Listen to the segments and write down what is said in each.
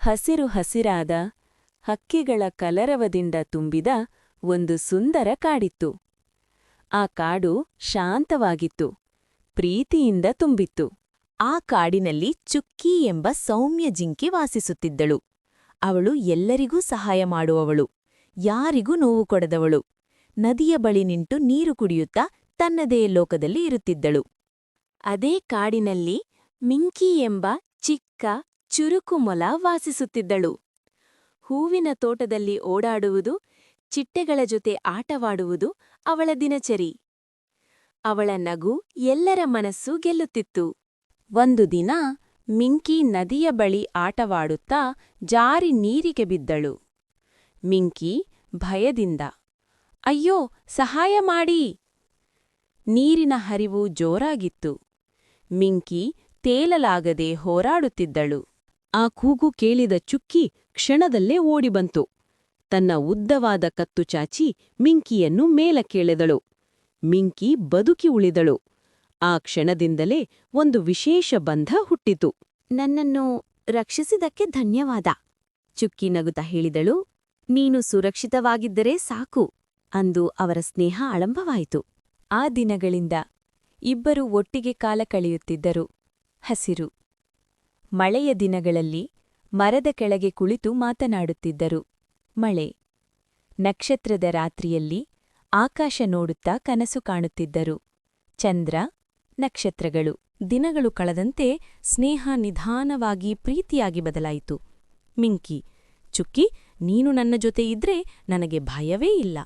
ಹಸಿರು ಹಸಿರಾದ ಹಕ್ಕಿಗಳ ಕಲರವದಿಂದ ತುಂಬಿದ ಒಂದು ಸುಂದರ ಕಾಡಿತ್ತು. ಆ ಕಾಡು ಶಾಂತವಾಗಿತ್ತು, ಪ್ರೀತಿಯಿಂದ ತುಂಬಿತ್ತು. ಆ ಕಾಡಿನಲ್ಲಿ ಚುಕ್ಕಿ ಎಂಬ ಸೌಮ್ಯ ಜಿಂಕೆ ವಾಸಿಸುತ್ತಿದ್ದಳು. ಅವಳು ಎಲ್ಲರಿಗೂ ಸಹಾಯ ಮಾಡುವವಳು, ಯಾರಿಗೂ ನೋವು ಕೊಡದವಳು. ನದಿಯ ಬಳಿ ನಿಂಟು ನೀರು ಕುಡಿಯುತ್ತಾ ತನ್ನದೇ ಲೋಕದಲ್ಲಿ ಇರುತ್ತಿದ್ದಳು. ಅದೇ ಕಾಡಿನಲ್ಲಿ ಮಿಂಕಿ ಎಂಬ ಚಿಕ್ಕ ಚುರುಕು ಮೊಲ ವಾಸಿಸುತ್ತಿದ್ದಳು. ಹೂವಿನ ತೋಟದಲ್ಲಿ ಓಡಾಡುವುದು, ಚಿಟ್ಟೆಗಳ ಜೊತೆ ಆಟವಾಡುವುದು ಅವಳ ದಿನಚರಿ. ಅವಳ ನಗು ಎಲ್ಲರ ಮನಸ್ಸು ಗೆಲ್ಲುತ್ತಿತ್ತು. ಒಂದು ದಿನ ಮಿಂಕಿ ನದಿಯ ಬಳಿ ಆಟವಾಡುತ್ತಾ ಜಾರಿ ನೀರಿಗೆ ಬಿದ್ದಳು. ಮಿಂಕಿ ಭಯದಿಂದ, ಅಯ್ಯೋ, ಸಹಾಯ ಮಾಡಿ! ನೀರಿನ ಹರಿವು ಜೋರಾಗಿತ್ತು. ಮಿಂಕಿ ತೇಲಲಾಗದೆ ಹೋರಾಡುತ್ತಿದ್ದಳು. ಆ ಕೂಗು ಕೇಳಿದ ಚುಕ್ಕಿ ಕ್ಷಣದಲ್ಲೇ ಓಡಿಬಂತು. ತನ್ನ ಉದ್ದವಾದ ಕತ್ತು ಚಾಚಿ ಮಿಂಕಿಯನ್ನು ಮೇಲಕ್ಕೆಳೆದಳು. ಮಿಂಕಿ ಬದುಕಿ ಉಳಿದಳು. ಆ ಕ್ಷಣದಿಂದಲೇ ಒಂದು ವಿಶೇಷ ಬಂಧ ಹುಟ್ಟಿತು. ನನ್ನನ್ನು ರಕ್ಷಿಸಿದಕ್ಕೆ ಧನ್ಯವಾದ. ಚುಕ್ಕಿ ನಗುತ್ತಾ ಹೇಳಿದಳು, ನೀನು ಸುರಕ್ಷಿತವಾಗಿದ್ದರೆ ಸಾಕು ಅಂದು ಅವರ ಸ್ನೇಹ ಆಳಂಬವಾಯಿತು. ಆ ದಿನಗಳಿಂದ ಇಬ್ಬರು ಒಟ್ಟಿಗೆ ಕಾಲ ಕಳೆಯುತ್ತಿದ್ದರು. ಹಸಿರು ಮಳೆಯ ದಿನಗಳಲ್ಲಿ ಮರದ ಕೆಳಗೆ ಕುಳಿತು ಮಾತನಾಡುತ್ತಿದ್ದರು. ಮಳೆ. ನಕ್ಷತ್ರದ ರಾತ್ರಿಯಲ್ಲಿ ಆಕಾಶ ನೋಡುತ್ತಾ ಕನಸು ಕಾಣುತ್ತಿದ್ದರು. ಚಂದ್ರ, ನಕ್ಷತ್ರಗಳು. ದಿನಗಳು ಕಳೆದಂತೆ ಸ್ನೇಹ ನಿಧಾನವಾಗಿ ಪ್ರೀತಿಯಾಗಿ ಬದಲಾಯಿತು. ಮಿಂಕಿ, ಚುಕ್ಕಿ, ನೀನು ನನ್ನ ಜೊತೆ ಇದ್ರೆ ನನಗೆ ಭಯವೇ ಇಲ್ಲ.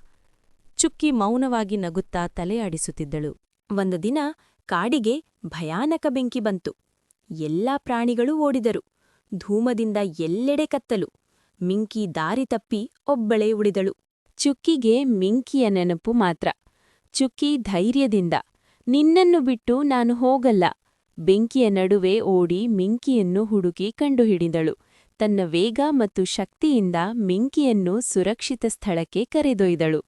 ಚುಕ್ಕಿ ಮೌನವಾಗಿ ನಗುತ್ತಾ ತಲೆಯಾಡಿಸುತ್ತಿದ್ದಳು. ಒಂದು ದಿನ ಕಾಡಿಗೆ ಭಯಾನಕ ಬೆಂಕಿ ಬಂತು. ಎಲ್ಲಾ ಪ್ರಾಣಿಗಳೂ ಓಡಿದರು. ಧೂಮದಿಂದ ಎಲ್ಲೆಡೆ ಕತ್ತಲು. ಮಿಂಕಿ ದಾರಿ ತಪ್ಪಿ ಒಬ್ಬಳೇ ಉಳಿದಳು. ಚುಕ್ಕಿಗೆ ಮಿಂಕಿಯ ನೆನಪು ಮಾತ್ರ. ಚುಕ್ಕಿ ಧೈರ್ಯದಿಂದ, ನಿನ್ನನ್ನು ಬಿಟ್ಟು ನಾನು ಹೋಗಲ್ಲ. ಬೆಂಕಿಯ ನಡುವೆ ಓಡಿ ಮಿಂಕಿಯನ್ನು ಹುಡುಕಿ ಕಂಡುಹಿಡಿದಳು. ತನ್ನ ವೇಗ ಮತ್ತು ಶಕ್ತಿಯಿಂದ ಮಿಂಕಿಯನ್ನು ಸುರಕ್ಷಿತ ಸ್ಥಳಕ್ಕೆ ಕರೆದೊಯ್ದಳು.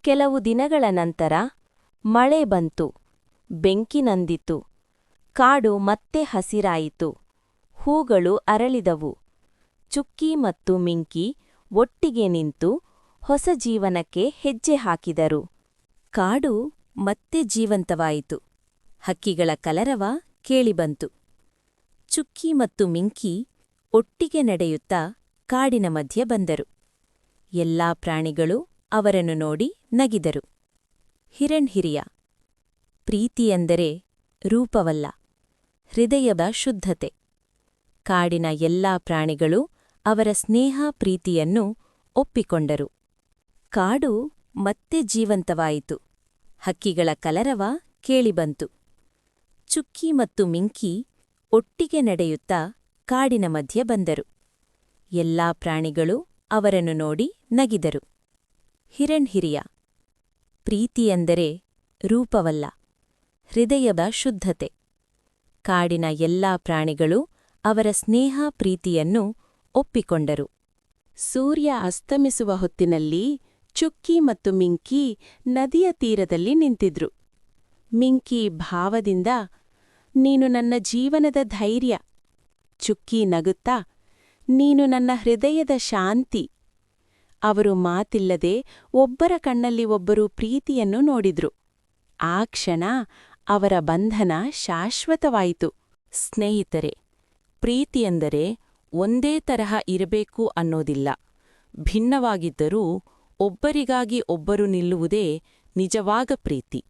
ಕೆಲವು ದಿನಗಳ ನಂತರ ಮಳೆ ಬಂತು. ಬೆಂಕಿ ನಂದಿತು. ಕಾಡು ಮತ್ತೆ ಹಸಿರಾಯಿತು. ಹೂಗಳು ಅರಳಿದವು. ಚುಕ್ಕಿ ಮತ್ತು ಮಿಂಕಿ ಒಟ್ಟಿಗೆ ನಿಂತು ಹೊಸ ಜೀವನಕ್ಕೆ ಹೆಜ್ಜೆ ಹಾಕಿದರು. ಕಾಡು ಮತ್ತೆ ಜೀವಂತವಾಯಿತು. ಹಕ್ಕಿಗಳ ಕಲರವ ಕೇಳಿಬಂತು. ಚುಕ್ಕಿ ಮತ್ತು ಮಿಂಕಿ ಒಟ್ಟಿಗೆ ನಡೆಯುತ್ತಾ ಕಾಡಿನ ಮಧ್ಯೆ ಬಂದರು. ಎಲ್ಲಾ ಪ್ರಾಣಿಗಳು ಅವರನ್ನು ನೋಡಿ ನಗಿದರು. ಹಿರಣ್ಹಿರಿಯ. ಪ್ರೀತಿಯೆಂದರೆ ರೂಪವಲ್ಲ. ಹೃದಯದ ಶುದ್ಧತೆ. ಕಾಡಿನ ಎಲ್ಲಾ ಪ್ರಾಣಿಗಳು ಅವರ ಸ್ನೇಹ ಪ್ರೀತಿಯನ್ನು ಒಪ್ಪಿಕೊಂಡರು. ಕಾಡು ಮತ್ತೆ ಜೀವಂತವಾಯಿತು. ಹಕ್ಕಿಗಳ ಕಲರವ ಕೇಳಿಬಂತು. ಚುಕ್ಕಿ ಮತ್ತು ಮಿಂಕಿ ಒಟ್ಟಿಗೆ ನಡೆಯುತ್ತಾ ಕಾಡಿನ ಮಧ್ಯೆ ಬಂದರು. ಎಲ್ಲಾ ಪ್ರಾಣಿಗಳು ಅವರನ್ನು ನೋಡಿ ನಗಿದರು. ಹಿರಣ್ ಹಿರಿಯ ಪ್ರೀತಿಯೆಂದರೆ ರೂಪವಲ್ಲ, ಹೃದಯದ ಶುದ್ಧತೆ. ಕಾಡಿನ ಎಲ್ಲಾ ಪ್ರಾಣಿಗಳು ಅವರ ಸ್ನೇಹ ಪ್ರೀತಿಯನ್ನು ಒಪ್ಪಿಕೊಂಡರು. ಸೂರ್ಯ ಅಸ್ತಮಿಸುವ ಹೊತ್ತಿನಲ್ಲಿ ಚುಕ್ಕಿ ಮತ್ತು ಮಿಂಕಿ ನದಿಯ ತೀರದಲ್ಲಿ ನಿಂತಿದ್ರು. ಮಿಂಕಿ ಭಾವದಿಂದ, ನೀನು ನನ್ನ ಜೀವನದ ಧೈರ್ಯ ಚುಕ್ಕಿ ನಗುತ್ತಾ, ನೀನು ನನ್ನ ಹೃದಯದ ಶಾಂತಿ ಅವರು ಮಾತಿಲ್ಲದೆ ಒಬ್ಬರ ಕಣ್ಣಲ್ಲಿ ಒಬ್ಬರು ಪ್ರೀತಿಯನ್ನು ನೋಡಿದ್ರು. ಆ ಕ್ಷಣ ಅವರ ಬಂಧನ ಶಾಶ್ವತವಾಯಿತು. ಸ್ನೇಹಿತರೆ ಪ್ರೀತಿಯೆಂದರೆ ಒಂದೇ ತರಹ ಇರಬೇಕು ಅನ್ನೋದಿಲ್ಲ. ಭಿನ್ನವಾಗಿದ್ದರೂ ಒಬ್ಬರಿಗಾಗಿ ಒಬ್ಬರು ನಿಲ್ಲುವುದೇ ನಿಜವಾಗ ಪ್ರೀತಿ.